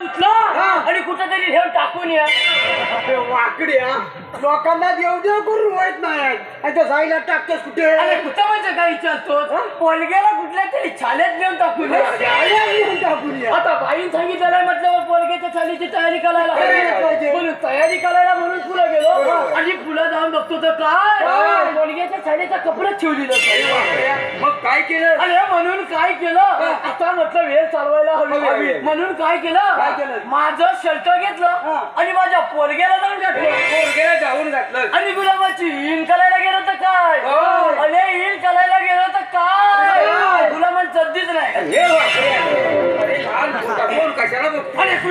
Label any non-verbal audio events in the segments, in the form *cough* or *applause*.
आणि कुठेतरी ठेवून टाकून या. अरे वाकड्या. लोकांना देव देव करून माहीत नाही आणि त्या जायला टाकतोस कुठे? अरे कुठं म्हणजे काय विचारतो पोलग्याला कुठल्या तरी छाल्यात नेऊन टाकून ये. जायला घेऊन टाकून या. आता बाईन सांगितलेलं आहे म्हटल्यावर पोलग्याच्या छालीची तयारी करायला. म्हणून तयारी करायला म्हणून पुढे गेलो बरोबर. आणि पुढे जाऊन बघतो तर काय काय? पोलग्याच्या छालीचा कपडा ठेवली मग काय केलं अरे म्हणून काय केलं आता म्हटलं वेळ चालवायला हवी. म्हणून काय काय केलं? माझं शर्ट घेतलं हा. आणि माझ्या पोरग्याला जाऊन घातलं पोरग्याला जाऊन घातलं आणि गुलाबाची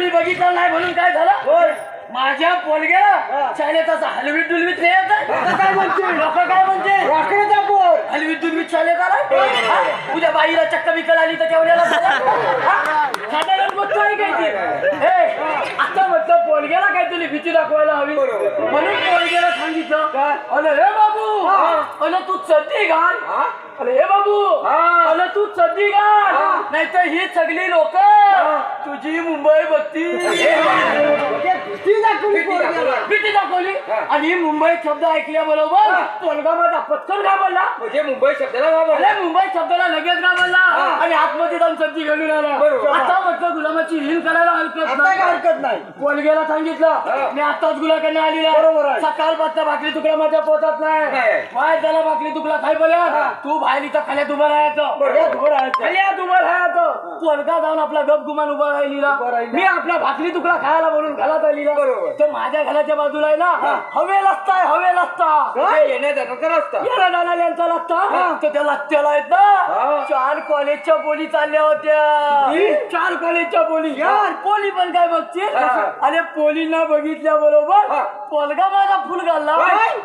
कुणी बघितलं नाही म्हणून काय झालं. माझ्या पोलग्याला असं हलवीत डुलवीत नाही येत आता काय म्हणते? लोक काय म्हणते वाकड्याचा पोर. हलवीत डुलवीत शाळेत हा? उद्या बाईला चक्क विकल आली तर केवढ्याला साधारण गोष्ट आहे काय ती हे आता म्हटलं पोलग्याला काहीतरी भीती दाखवायला हवी बरोबर. म्हणून पोलग्याला सांगितलं काय? अरे हे बाबू. अरे तू चड्डी घाल? अरे हे बाबू. अरे तू चड्डी घाल हा. नाहीतर ही सगळी लोक तुझी मुंबई बघती ते भीती दाखवली. आणि मुंबई शब्द ऐकल्याबरोबर हा. पोलगा माझा पत्कन घाबरला म्हणजे मुंबई शब्दाला घाबरला. मुंबई शब्दाला लगेच घाबरला. आणि आतमध्ये जाऊन सब्जी घालून आला बरोबर. आता म्हटलं गुलामाची हिल करायला हरकत नाही हरकत नाही पोलगेला सांगितलं. मी आताच गुलाकडनं आलेला बरोबर. सकाळ पाचचा भाकरी तुकडा माझ्या पोटात नाही. माय त्याला भाकरी तुकडा खाय बोल्या तू बाहेर इथं खाल्यात उभं राहायचं जाऊन आपला गप गुमान उभा राहिलीला राहिला. मी आपला भाकरी तुकडा खायला म्हणून घरात आलीला. तर माझ्या घराच्या बाजूला आहे ना हवे लसताय हवे लसता काय? येण्या जाण्याचा रस्ता याला नाना यांचा. लागता तर त्या लागत्याला आहेत. ना चार कॉलेजच्या बोली चालल्या होत्या? चार कॉलेजच्या बोली यार. पोली पण काय बघतील हा. अरे पोलींना बघितल्या बरोबर हा. पोलगा माझा फुल घालला?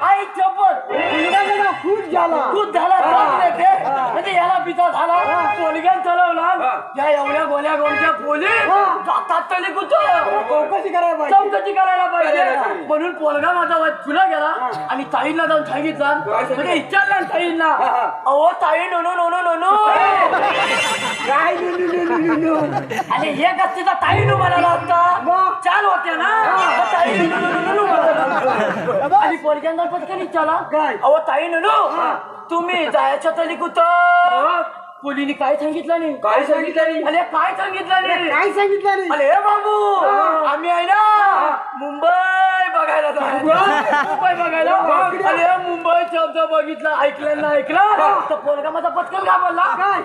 आई चपत मुलगा खूप झाला दूध झाला हा. म्हणजे याला पिता झाला पोलग्यान चालवला हा. या एवढ्या गोल्या गोलच्या पोली हा. जातात तरी कुठं चौकशी करायला पाहिजे चौकशी करायला पाहिजे. म्हणून पोलगा माझा फुला गेला आणि ताईंना जाऊन सांगितलं? म्हणजे विचारलं ना ताईंना हा, हा. अहो ताई नोनो नोनो नोनो काय. आणि एक असतीचा ताई नु म्हणाला असता मग? होत्या ना? मग ताई. आणि पोलग्यांना पटकन विचारला काय? अहो ताई नोनो तुम्ही जायच्या तरी कुठं? पोलीने काय सांगितलं नाही? काय सांगितलं नाही? अरे काय सांगितलं नाही? काय सांगितलं नाही? अरे बाबू आम्ही आहे ना मुंबई बघायला जाऊ. मुंबई? बघायला? अरे मुंबई शब्द बघितला ऐकलं ना ऐकलं तर पोरगा माझा पटकन घाबरला. काय?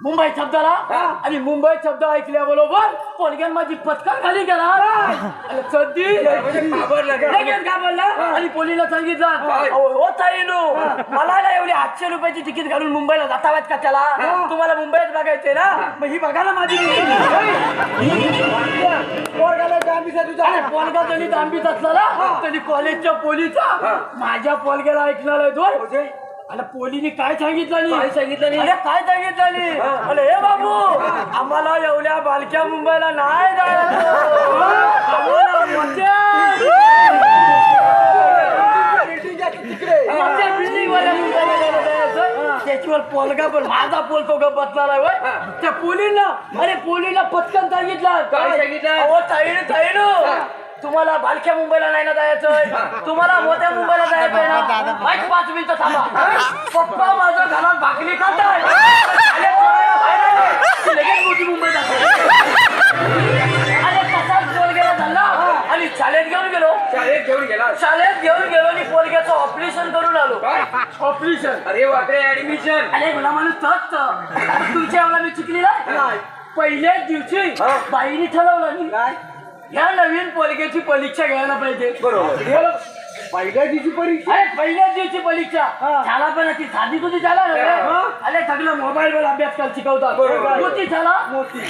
मुंबई शब्दाला आणि मुंबई शब्द ऐकल्याबरोबर पोरग्यान माझी पटकन खाली गेला. सद्दी म्हणजे घाबरला का? लगेच घाबरला. आणि पोलीला सांगितलं हो. ताईनो मला ना एवढी आठशे रुपयाची तिकीट घालून मुंबईला जातावात का त्याला? तुम्हाला मुंबईत बघायचंय ना? मग ही बघा ना माझी पोलगा जरी दांबीत असला ना तरी कॉलेजच्या पोलीचा माझ्या पोलग्याला ऐकणार आहे तो अरे पोलीने काय सांगितलं नाही काय सांगितलं नाही? अरे काय सांगितलं नाही अरे हे बाबू आम्हाला एवढ्या बालक्या मुंबईला नाही. त्याच्यावर पोलगा पण माझा पोल तो बसणार आहे. त्या पोलीला अरे पोलीला पटकन सांगितलं. काय सांगितलं? तुम्हाला बालक्या मुंबईला नाही ना जायचंय तुम्हाला मोठ्या मुंबईला जायचंय ना? वाईट पाच मिनिटं थांबा. पप्पा माझं घरात भाकरी खाताय. *laughs* लगेच मोठी मुंबई जाते अरे कसाच पोल गेला झाला? आणि शाळेत घेऊन गेलो. शाळेत घेऊन गेला. शाळेत घेऊन गेलो आणि पोलग्याचं ऑपरेशन करून आलो. काय ऑपरेशन? अरे वाकडे ऍडमिशन अरे गुला माणूस तोच. तुमच्या एवढा मी चुकलेला नाही. पहिल्याच दिवशी. बाईने ठरवलं नाही. काय ह्या नवीन पोलग्याची परीक्षा घ्यायला पाहिजे बरोबर. गेलो. पहिल्या दिवशी परीक्षा अरे पहिल्याच दिवशी परीक्षा हा. झाला पण ती साधी तुझी झाला ना रे? हा. अरे सगळं मोबाईल वर अभ्यास कर शिकवतात बरोबर. झाला मोठी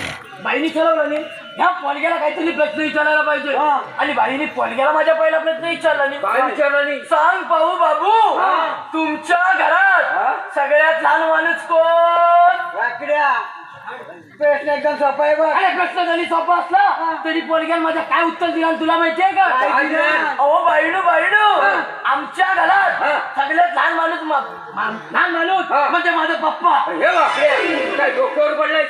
बाईने ठरवलं नाही ह्या पोलग्याला काहीतरी प्रश्न विचारायला पाहिजे हा. आणि बाईने पोलग्याला माझ्या पहिला प्रश्न विचारला नाही काय विचारलं नाही सांग पाहू बाबू हा. तुमच्या हा? घरात सगळ्यात लहान माणूस कोण वाकड्या प्रश्न एकदम सोपा आहे बघ अरे प्रश्न जरी सोपा असला तरी पोलग्यान माझ्या काय उत्तर दिला तुला माहितीये का काय दिलं? अहो बाईडू बाईडू. आमच्या घरात. सगळ्यात लहान माणूस मा- मा- लहान माणूस हा. म्हणजे माझा पप्पा हे काय डोक्यावर पडलाय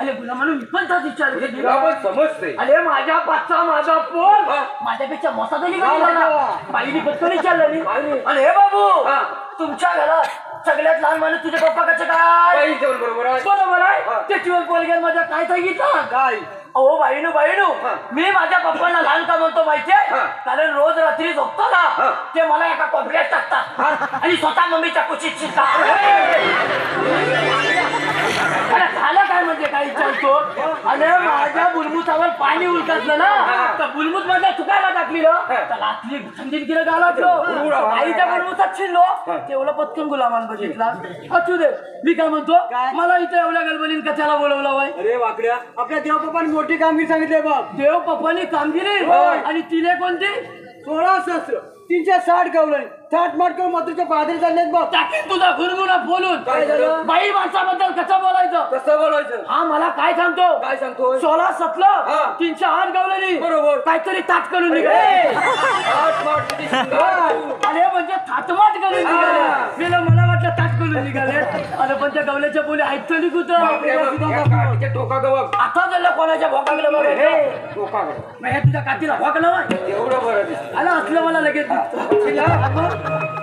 अरे गुलाम म्हणून मी पण तोच विचार केली. तुला समजते अरे माझ्या पाचचा माझा हा. माझ्यापेक्षा मोठा तरी हा, हा. बाईनी पत्कन विचारलं बाईनी. नाही हे बाबू हा. तुमच्या घरात सगळ्यात लहान माणूस तुझे पप्पा कसं काय? काही जेवण बरोबर आहे. बरोबर हा. आहे पोलग्यात माझ्या काय सांगितलं काय? अहो बाईनू बाईनू हा. मी माझ्या पप्पांना लहान का म्हणतो माहितीये? हा. कारण रोज रात्री हा. झोपताना ते मला एका कोपऱ्यात टाकतात. आणि स्वतः मम्मीच्या कुशीत शिरतात अरे झालं काय म्हणजे काय विचारतो अरे माझ्या बुलबुतावर पाणी उलटलं ना तर बुलबुत मध्ये चुकायला टाकलीलं तर लाटली थंडीत गिरं घालवलो आईच्या बुलबुतात शिरलो. तेवढं पटकन गुलामान बघितला. असू दे. मी काय म्हणतो? मला इथे एवढ्या गडबडीन कशाला बोलवलं वाय अरे वाकड्या आपल्या देवबापाने मोठी कामगिरी सांगितली बघ. देव पप्पानी कामगिरी. आणि तिने कोणती? सोळा सहस्र तीनशे साठ गवळणी साठ माठ करून मात्र पादरी चाललेत बघ. टाकीन तुझा बोलून. काय झालं? बाई माणसाबद्दल कसं बोलायचं? कसं बोलायचं? हा मला काय सांगतो? काय सांगतोय? सोळा सतलं हा. तीनशे आठ गावलेली बरोबर. काहीतरी ताट करून निघाले. आठ माठ किती सुंदर. अरे म्हणजे थाटमाट करून निघाले. निघाले. अरे पण त्या गवल्याच्या बोली ऐकतो कुठं? काठीच्या टोकाचं बघ. आता झालं कोणाच्या भोकाकडे बघ? टोकाकडं. मग हे तुझ्या कातीला भोकलं एवढं बरं दिसतं. आला असलं मला लगेच दिसतं.